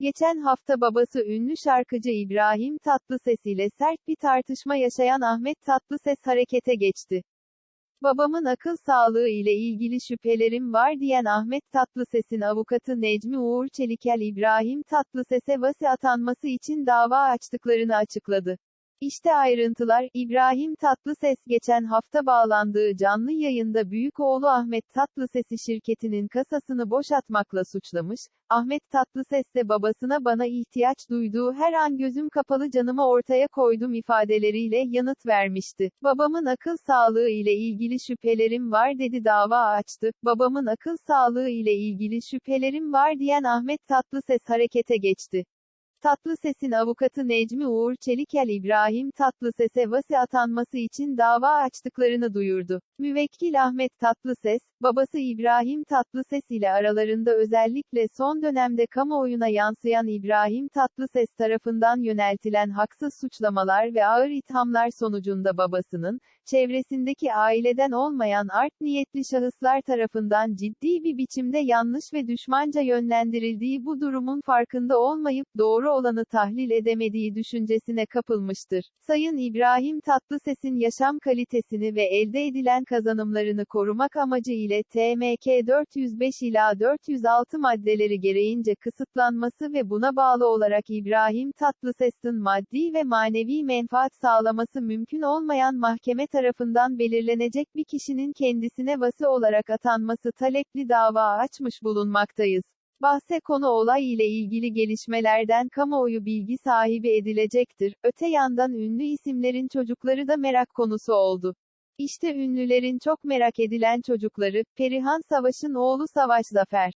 Geçen hafta babası ünlü şarkıcı İbrahim Tatlıses ile sert bir tartışma yaşayan Ahmet Tatlıses harekete geçti. Babamın akıl sağlığı ile ilgili şüphelerim var diyen Ahmet Tatlıses'in avukatı Necmi Uğur Çelikel İbrahim Tatlıses'e vasi atanması için dava açtıklarını açıkladı. İşte ayrıntılar, İbrahim Tatlıses geçen hafta bağlandığı canlı yayında büyük oğlu Ahmet Tatlıses'i şirketinin kasasını boşaltmakla suçlamış, Ahmet Tatlıses de babasına bana ihtiyaç duyduğu her an gözüm kapalı canımı ortaya koydum ifadeleriyle yanıt vermişti. Babamın akıl sağlığı ile ilgili şüphelerim var dedi dava açtı. Babamın akıl sağlığı ile ilgili şüphelerim var diyen Ahmet Tatlıses harekete geçti. Tatlıses'in avukatı Necmi Uğur Çelikel İbrahim Tatlıses'e vasi atanması için dava açtıklarını duyurdu. Müvekkil Ahmet Tatlıses, babası İbrahim Tatlıses ile aralarında özellikle son dönemde kamuoyuna yansıyan İbrahim Tatlıses tarafından yöneltilen haksız suçlamalar ve ağır ithamlar sonucunda babasının, çevresindeki aileden olmayan art niyetli şahıslar tarafından ciddi bir biçimde yanlış ve düşmanca yönlendirildiği bu durumun farkında olmayıp doğru olanı tahlil edemediği düşüncesine kapılmıştır. Sayın İbrahim Tatlıses'in yaşam kalitesini ve elde edilen kazanımlarını korumak amacı ile TMK 405 ila 406 maddeleri gereğince kısıtlanması ve buna bağlı olarak İbrahim Tatlıses'in maddi ve manevi menfaat sağlaması mümkün olmayan mahkeme tarafından belirlenecek bir kişinin kendisine vasi olarak atanması talepli dava açmış bulunmaktayız. Bahse konu olay ile ilgili gelişmelerden kamuoyu bilgi sahibi edilecektir. Öte yandan ünlü isimlerin çocukları da merak konusu oldu. İşte ünlülerin çok merak edilen çocukları, Perihan Savaş'ın oğlu Savaş Zafer.